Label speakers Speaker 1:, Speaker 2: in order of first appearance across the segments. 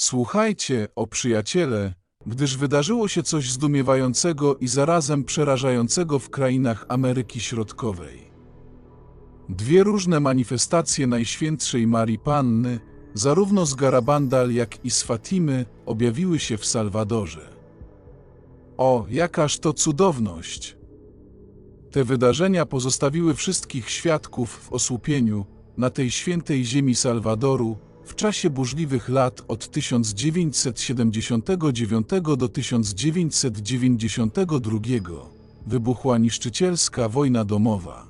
Speaker 1: Słuchajcie, o przyjaciele, gdyż wydarzyło się coś zdumiewającego i zarazem przerażającego w krainach Ameryki Środkowej. Dwie różne manifestacje Najświętszej Marii Panny, zarówno z Garabandal, jak i z Fatimy, objawiły się w Salwadorze. O, jakaż to cudowność! Te wydarzenia pozostawiły wszystkich świadków w osłupieniu na tej świętej ziemi Salwadoru w czasie burzliwych lat od 1979 do 1992 wybuchła niszczycielska wojna domowa.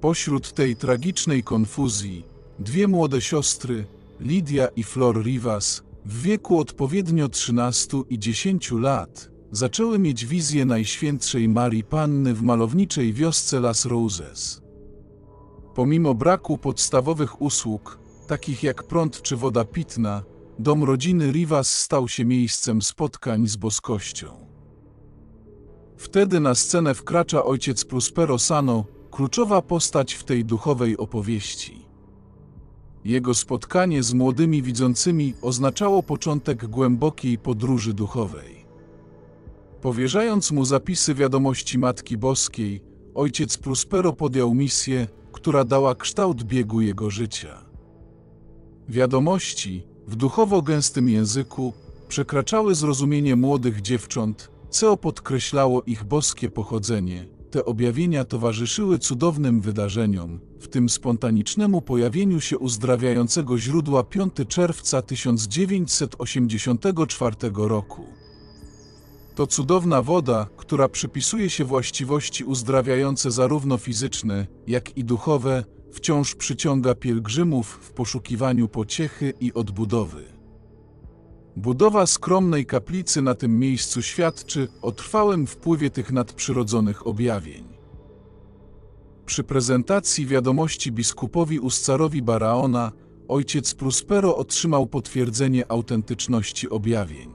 Speaker 1: Pośród tej tragicznej konfuzji dwie młode siostry, Lidia i Flor Rivas, w wieku odpowiednio 13 i 10 lat, zaczęły mieć wizję Najświętszej Marii Panny w malowniczej wiosce Las Roses. Pomimo braku podstawowych usług, takich jak prąd czy woda pitna, dom rodziny Rivas stał się miejscem spotkań z boskością. Wtedy na scenę wkracza ojciec Prospero Sano, kluczowa postać w tej duchowej opowieści. Jego spotkanie z młodymi widzącymi oznaczało początek głębokiej podróży duchowej. Powierzając mu zapisy wiadomości Matki Boskiej, ojciec Prospero podjął misję, która dała kształt biegu jego życia. Wiadomości, w duchowo gęstym języku, przekraczały zrozumienie młodych dziewcząt, co podkreślało ich boskie pochodzenie. Te objawienia towarzyszyły cudownym wydarzeniom, w tym spontanicznemu pojawieniu się uzdrawiającego źródła 5 czerwca 1984 roku. To cudowna woda, która przypisuje się właściwości uzdrawiające zarówno fizyczne, jak i duchowe, wciąż przyciąga pielgrzymów w poszukiwaniu pociechy i odbudowy. Budowa skromnej kaplicy na tym miejscu świadczy o trwałym wpływie tych nadprzyrodzonych objawień. Przy prezentacji wiadomości biskupowi Uscarowi Baraona, ojciec Prospero otrzymał potwierdzenie autentyczności objawień.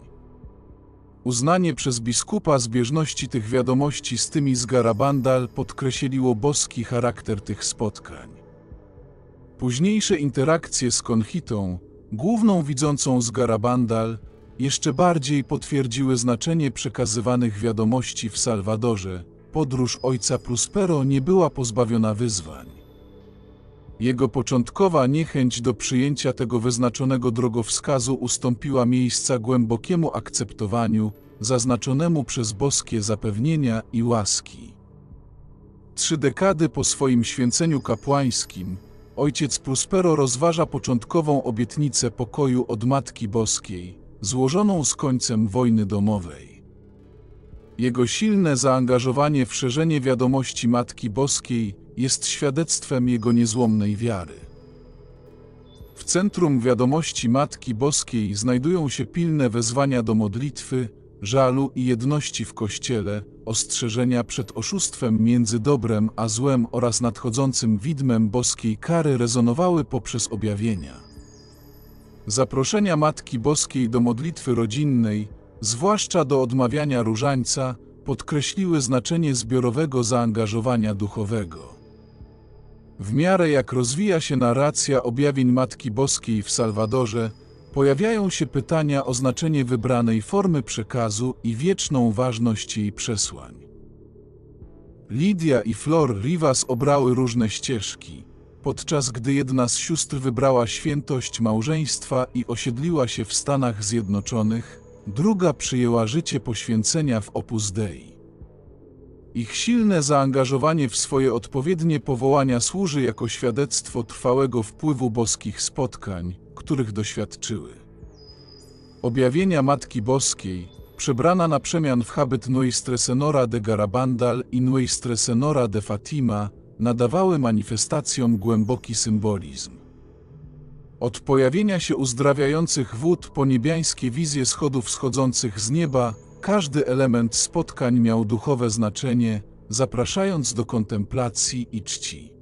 Speaker 1: Uznanie przez biskupa zbieżności tych wiadomości z tymi z Garabandal podkreśliło boski charakter tych spotkań. Późniejsze interakcje z Konchitą, główną widzącą z Garabandal, jeszcze bardziej potwierdziły znaczenie przekazywanych wiadomości w Salwadorze. Podróż ojca Prospero nie była pozbawiona wyzwań. Jego początkowa niechęć do przyjęcia tego wyznaczonego drogowskazu ustąpiła miejsca głębokiemu akceptowaniu, zaznaczonemu przez boskie zapewnienia i łaski. Trzy dekady po swoim święceniu kapłańskim, ojciec Prospero rozważa początkową obietnicę pokoju od Matki Boskiej, złożoną z końcem wojny domowej. Jego silne zaangażowanie w szerzenie wiadomości Matki Boskiej jest świadectwem jego niezłomnej wiary. W centrum wiadomości Matki Boskiej znajdują się pilne wezwania do modlitwy, żalu i jedności w Kościele, ostrzeżenia przed oszustwem między dobrem a złem oraz nadchodzącym widmem boskiej kary rezonowały poprzez objawienia. Zaproszenia Matki Boskiej do modlitwy rodzinnej, zwłaszcza do odmawiania różańca, podkreśliły znaczenie zbiorowego zaangażowania duchowego. W miarę jak rozwija się narracja objawień Matki Boskiej w Salwadorze, pojawiają się pytania o znaczenie wybranej formy przekazu i wieczną ważność jej przesłań. Lidia i Flor Rivas obrały różne ścieżki, podczas gdy jedna z sióstr wybrała świętość małżeństwa i osiedliła się w Stanach Zjednoczonych, druga przyjęła życie poświęcenia w Opus Dei. Ich silne zaangażowanie w swoje odpowiednie powołania służy jako świadectwo trwałego wpływu boskich spotkań, których doświadczyły. Objawienia Matki Boskiej, przebrana na przemian w habit Nuestra Senora de Garabandal i Nuestra Senora de Fatima, nadawały manifestacjom głęboki symbolizm. Od pojawienia się uzdrawiających wód po niebiańskie wizje schodów schodzących z nieba, każdy element spotkań miał duchowe znaczenie, zapraszając do kontemplacji i czci.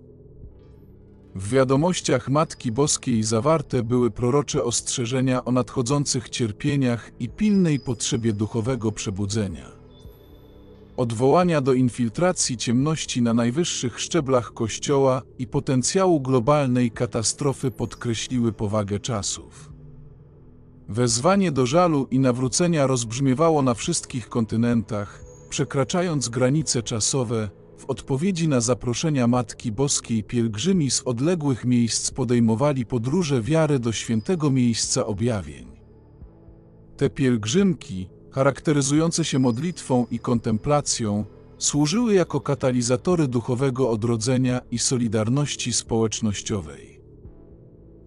Speaker 1: W wiadomościach Matki Boskiej zawarte były prorocze ostrzeżenia o nadchodzących cierpieniach i pilnej potrzebie duchowego przebudzenia. Odwołania do infiltracji ciemności na najwyższych szczeblach Kościoła i potencjału globalnej katastrofy podkreśliły powagę czasów. Wezwanie do żalu i nawrócenia rozbrzmiewało na wszystkich kontynentach, przekraczając granice czasowe, w odpowiedzi na zaproszenia Matki Boskiej pielgrzymi z odległych miejsc podejmowali podróże wiary do świętego miejsca objawień. Te pielgrzymki, charakteryzujące się modlitwą i kontemplacją, służyły jako katalizatory duchowego odrodzenia i solidarności społecznościowej.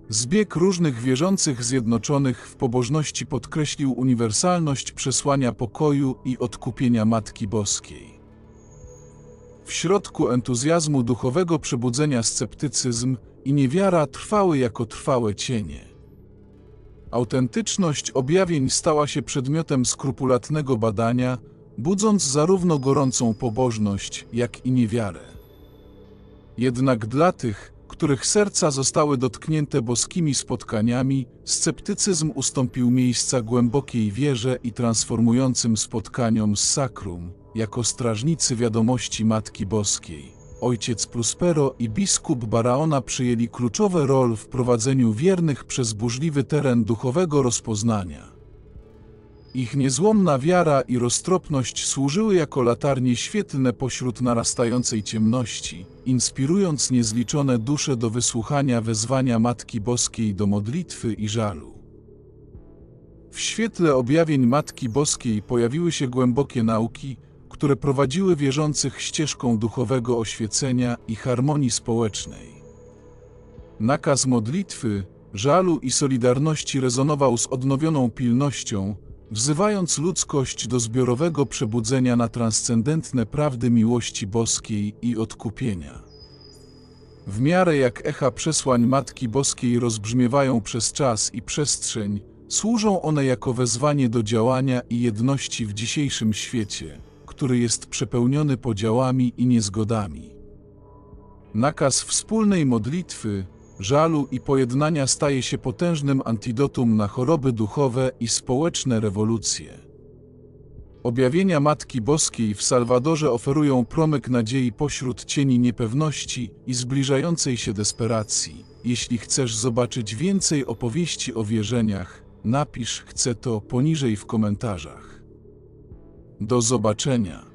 Speaker 1: Zbieg różnych wierzących zjednoczonych w pobożności podkreślił uniwersalność przesłania pokoju i odkupienia Matki Boskiej. W środku entuzjazmu duchowego przebudzenia sceptycyzm i niewiara trwały jako trwałe cienie. Autentyczność objawień stała się przedmiotem skrupulatnego badania, budząc zarówno gorącą pobożność, jak i niewiarę. Jednak dla tych, których serca zostały dotknięte boskimi spotkaniami, sceptycyzm ustąpił miejsca głębokiej wierze i transformującym spotkaniom z sakrum, jako strażnicy wiadomości Matki Boskiej. Ojciec Prospero i biskup Baraona przyjęli kluczowe rol w prowadzeniu wiernych przez burzliwy teren duchowego rozpoznania. Ich niezłomna wiara i roztropność służyły jako latarnie świetlne pośród narastającej ciemności, inspirując niezliczone dusze do wysłuchania wezwania Matki Boskiej do modlitwy i żalu. W świetle objawień Matki Boskiej pojawiły się głębokie nauki, które prowadziły wierzących ścieżką duchowego oświecenia i harmonii społecznej. Nakaz modlitwy, żalu i solidarności rezonował z odnowioną pilnością, wzywając ludzkość do zbiorowego przebudzenia na transcendentne prawdy miłości boskiej i odkupienia. W miarę jak echa przesłań Matki Boskiej rozbrzmiewają przez czas i przestrzeń, służą one jako wezwanie do działania i jedności w dzisiejszym świecie, który jest przepełniony podziałami i niezgodami. Nakaz wspólnej modlitwy, żalu i pojednania staje się potężnym antidotum na choroby duchowe i społeczne rewolucje. Objawienia Matki Boskiej w Salwadorze oferują promyk nadziei pośród cieni niepewności i zbliżającej się desperacji. Jeśli chcesz zobaczyć więcej opowieści o wierzeniach, napisz chcę to poniżej w komentarzach. Do zobaczenia.